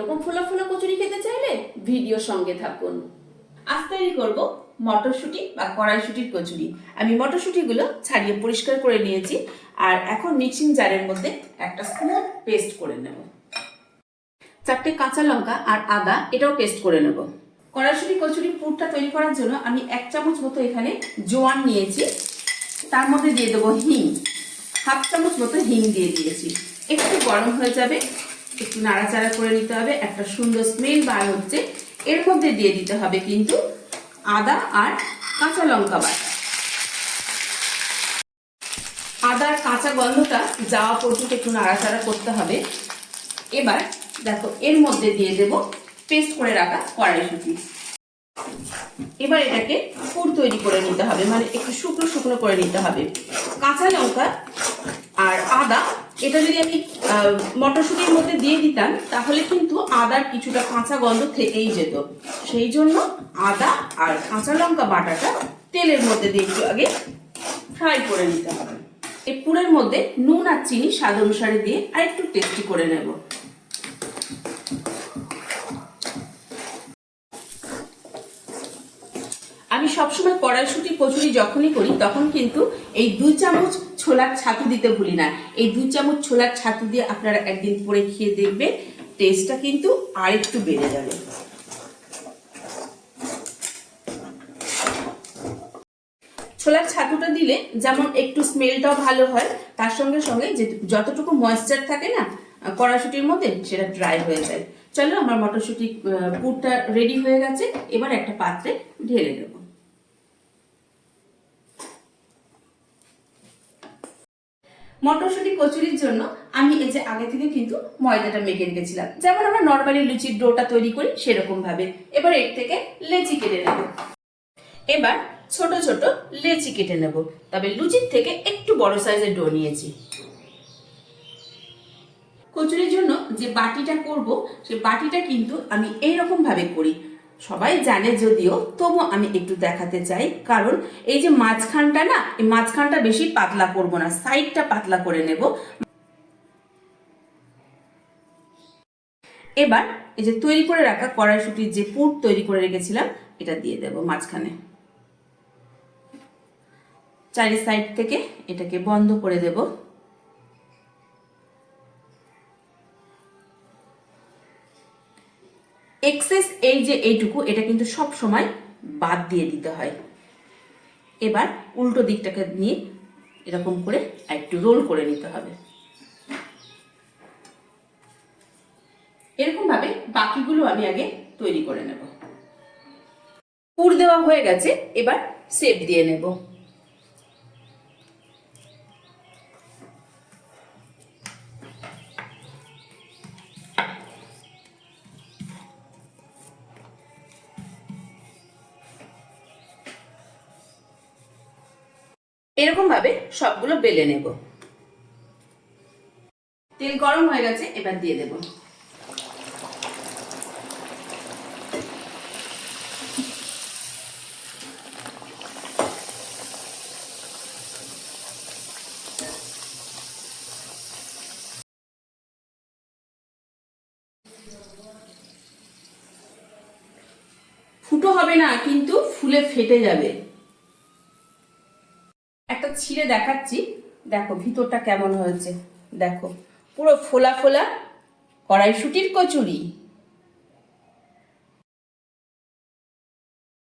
এরকম ফোলা ফোলা কচুরি খেতে চাইলে ভিডিও সঙ্গে থাকুন। আজ তৈরি করব মটরশুঁটি বা কড়াইশুঁটির কচুরি। আমি মটরশুঁটিগুলো ছাড়িয়ে পরিষ্কার করে নিয়েছি আর এখন মিক্সিং জারের মধ্যে একটা স্মুথ পেস্ট করে নেব। চারটে কাঁচা লঙ্কা আর আদা এটাও পেস্ট করে নেব। কড়াইশুঁটি কচুরি পুরটা তৈরি করার জন্য আমি এক চামচ মতো এখানে জোয়ান নিয়েছি। তার মধ্যে দিয়ে দেবো হিং। হাফ চামচ মতো হিং দিয়ে দিয়েছি। একটু গরম হয়ে যাবে। একটু নাড়াচাড়া করে নিতে হবে, একটা সুন্দর স্মেল বার হচ্ছে। এর মধ্যে দিয়ে দিতে হবে কিন্তু আদা আর কাঁচা লঙ্কা বাটা। আদার কাঁচা গন্ধটা যাওয়া পর্যন্ত একটু নাড়াচাড়া করতে হবে। এবার দেখো, এর মধ্যে দিয়ে দেব পেস্ট করে রাখা কড়াইশুঁটি। এবার এটাকে পুর তৈরি করে নিতে হবে মানে একটু শুকনো শুকনো করে নিতে হবে। কাঁচা লঙ্কা আর আদা এটা যদি আমি মটরশুঁটির মধ্যে দিয়ে দিতাম, তাহলে কিন্তু আদার কিছুটা কাঁচা গন্ধ থেকেই যেত। সেই জন্য আদা আর কাঁচা লঙ্কা বাটাটা তেলের মধ্যে দিয়ে একটু আগে ফ্রাই করে নিতে হবে। এই পুরের মধ্যে নুন আর চিনি স্বাদ অনুসারে দিয়ে আর একটু টেস্টি করে নেব। আমি সবসময় কড়াইশুটি কচুরি যখনই করি তখন কিন্তু এই দুই চামচ ছোলার ছাতু দিতে ভুলি না। এই দুই চামচ ছোলার ছাতু দিয়ে আপনারা একদিন পরে খেয়ে দেখবেন টেস্টটা কিন্তু আরেকটু বেড়ে যাবে। ছোলার ছাতুটা দিলে যেমন একটু স্মেলটাও ভালো হয় তার সঙ্গে সঙ্গে যে যতটুকু ময়েশ্চার থাকে না আহ, কড়াইশুটির মধ্যে সেটা ড্রাই হয়ে যায়। চলো আমার মটরশুঁটি পুরটা রেডি হয়ে গেছে। এবার একটা পাত্রে ঢেলে দেবো। মটরশুঁটি কচুরির জন্য আমি এই যে আগে থেকে কিন্তু ময়দাটা মেখে রেখেছিলাম। যেমন আমরা নর্মালি লুচির ডোটা তৈরি করি সেরকম ভাবে এবার এর থেকে লেচি কেটে নেব। এবার ছোট ছোট লেচি কেটে নেব। তবে লুচির থেকে একটু বড় সাইজের ডো নিয়েছি। কচুরির জন্য যে বাটিটা করব, সে বাটিটা কিন্তু আমি এইরকম ভাবে করি। সবাই জানে যদিও তবু আমি একটু দেখাতে চাই। কারণ এই যে মাঝখানটা না, এই মাঝখানটা বেশি পাতলা করব না, সাইডটা পাতলা করে নেব। এবার এই যে তৈরি করে রাখা কড়াইশুটির যে পুর তৈরি করে রেখেছিলাম, এটা দিয়ে দেব মাঝখানে। চারি সাইড থেকে এটাকে বন্ধ করে দেব। এক্সেস এই যে এইটুকু, এটা কিন্তু সব সময় বাদ দিয়ে দিতে হয়। এবার উল্টো দিকটাকে নিয়ে এরকম করে একটু রোল করে নিতে হবে। এরকম ভাবে বাকিগুলো আমি আগে তৈরি করে নেব। পুর দেওয়া হয়ে গেছে, এবার সেপ দিয়ে নেব। এরকম ভাবে সবগুলো বেলে নেব। তেল গরম হয়ে গেছে, এবার দিয়ে দেব। ফুটো হবে না, কিন্তু ফুলে ফেটে যাবে। একটা ছিঁড়ে দেখাচ্ছি। দেখো ভিতরটা কেমন হয়েছে। দেখো পুরো ফোলা ফোলা কড়াইশুটির কচুরি।